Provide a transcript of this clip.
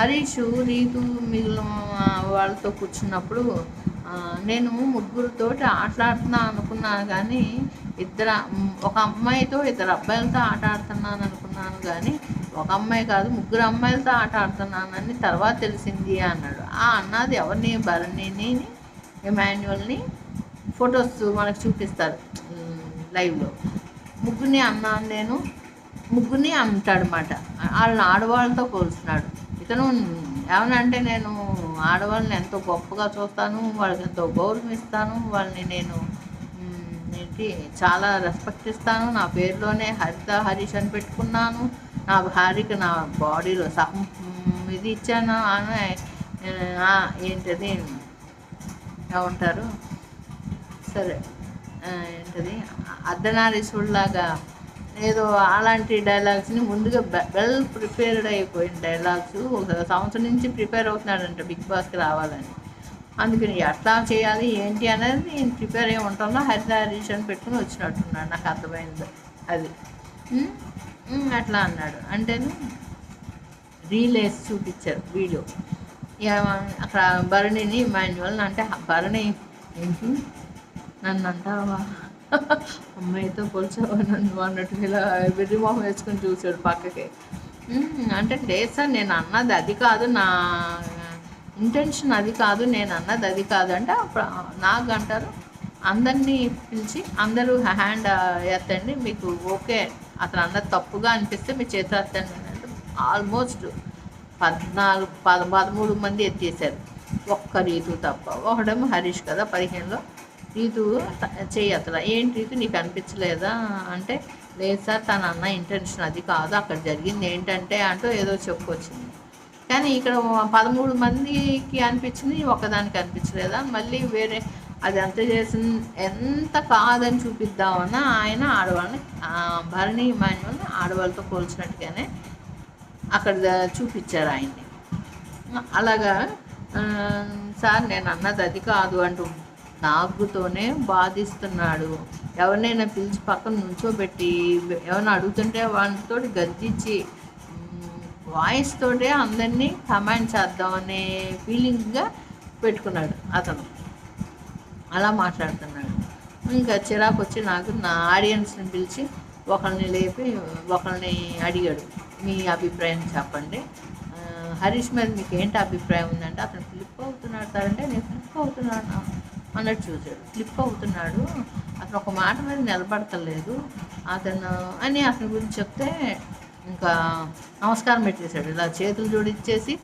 హరీషు రీతు మిగిలిన వాళ్ళతో కూర్చున్నప్పుడు నేను ముగ్గురితోటి ఆటలాడుతున్నా అనుకున్నాను కానీ ఇద్దరు ఒక అమ్మాయితో ఇద్దరు అబ్బాయిలతో ఆట ఆడుతున్నాను అనుకున్నాను కానీ ఒక అమ్మాయి కాదు ముగ్గురు అమ్మాయిలతో ఆట ఆడుతున్నానని తర్వాత తెలిసింది అన్నాడు. ఆ అన్నది ఎవరిని భరణిని ఎమాన్యువల్ని ఫొటోస్ మనకు చూపిస్తారు లైవ్లో. ముగ్గురిని అన్నాను నేను ముగ్గురిని అంటాడనమాట వాళ్ళని ఆడవాళ్ళతో పోల్చున్నాడు ఇతను ఏమనంటే నేను ఆడవాళ్ళని ఎంతో గొప్పగా చూస్తాను వాళ్ళకి ఎంతో గౌరవం ఇస్తాను వాళ్ళని నేను ఏంటి చాలా రెస్పెక్ట్ ఇస్తాను. నా పేరులోనే హరిత హరీష్ అని పెట్టుకున్నాను. నా భార్యకి నా బాడీలో సహం ఇది ఇచ్చాను. అని ఏంటది ఏమంటారు? సరే ఏంటది? అర్ధనారీశ్వరులాగా ఏదో అలాంటి డైలాగ్స్ని ముందుగా వెల్ ప్రిపేర్డ్ అయిపోయిన డైలాగ్స్ ఒక సంవత్సరం నుంచి ప్రిపేర్ అవుతున్నాడంట బిగ్ బాస్కి రావాలని. అందుకని ఎట్లా చేయాలి ఏంటి అనేది నేను ప్రిపేర్ అయ్యి ఉంటానో హరిత పెట్టుకుని వచ్చినట్టున్నాడు నాకు అర్థమైంది అది. అట్లా అన్నాడు. అంటేను రీలేస్ చూపించారు వీడియో. అక్కడ భరణిని మాన్యువల్ అంటే భరణి ఏంటి? నన్ను అంటావా అమ్మాయితో పోల్చావా నన్ను అన్నట్టు ఇలా వెర్రి మొహం వేసుకొని చూసాడు పక్కకి. అంటే లేదు సార్ నేను అన్నది అది కాదు నా ఇంటెన్షన్ అది కాదు నేను అన్నది అది కాదు. అంటే నాకు అంటారు అందరినీ పిలిచి అందరూ హ్యాండ్ ఎత్తండి మీకు ఓకే అతను అన్నది తప్పుగా అనిపిస్తే మీ చేతులు ఎత్తండి ఆల్మోస్ట్ పద్నాలుగు పద పదమూడు మంది ఎత్తేసారు. ఒక్క రీతు తప్ప. ఒకడేమో హరీష్ కదా పదిహేనులో రీతు చేయతల ఏంటి రీతు నీకు అనిపించలేదా? అంటే లేదు సార్ తన అన్న ఇంటెన్షన్ అది కాదు అక్కడ జరిగింది ఏంటంటే అంటూ ఏదో చెప్పుకొచ్చింది. కానీ ఇక్కడ పదమూడు మందికి అనిపించింది ఒకదానికి అనిపించలేదా? మళ్ళీ వేరే అది ఎంత చేసిన ఎంత కాదని చూపిద్దామన్నా ఆయన ఆడవాళ్ళని భరణి మాన్యువల్ని ఆడవాళ్ళతో పోల్చినట్టుగానే అక్కడ చూపించారు ఆయన్ని. అలాగా సార్ నేను అన్నది అది కాదు అంటూ నాగుతోనే బాధిస్తున్నాడు. ఎవరినైనా పిలిచి పక్కన నుంచోబెట్టి ఎవరైనా అడుగుతుంటే వాళ్ళతో గద్దించి వాయిస్ తోటే అందరినీ కమాండ్ చేద్దాం అనే ఫీలింగ్గా పెట్టుకున్నాడు అతను. అలా మాట్లాడుతున్నాడు. ఇంకా చిరాకు వచ్చి నాకు నా ఆడియన్స్ని పిలిచి ఒకరిని లేపి ఒకరిని అడిగాడు. మీ అభిప్రాయం చెప్పండి. హరీష్ మీద మీకు ఏంటి అభిప్రాయం ఉందంటే అతను ఫ్లిప్ అవుతున్నాడు సార్ అంటే నేను ఫ్లిప్ అవుతున్నాను? అన్నట్టు చూశాడు. స్లిప్ అవుతున్నాడు. అతను ఒక మాట మీద నిలబడతలేదు. అతను అని అతని గురించి చెప్తే ఇంకా నమస్కారం పెట్టేశాడు. ఇలా చేతులు జోడిచ్చేసి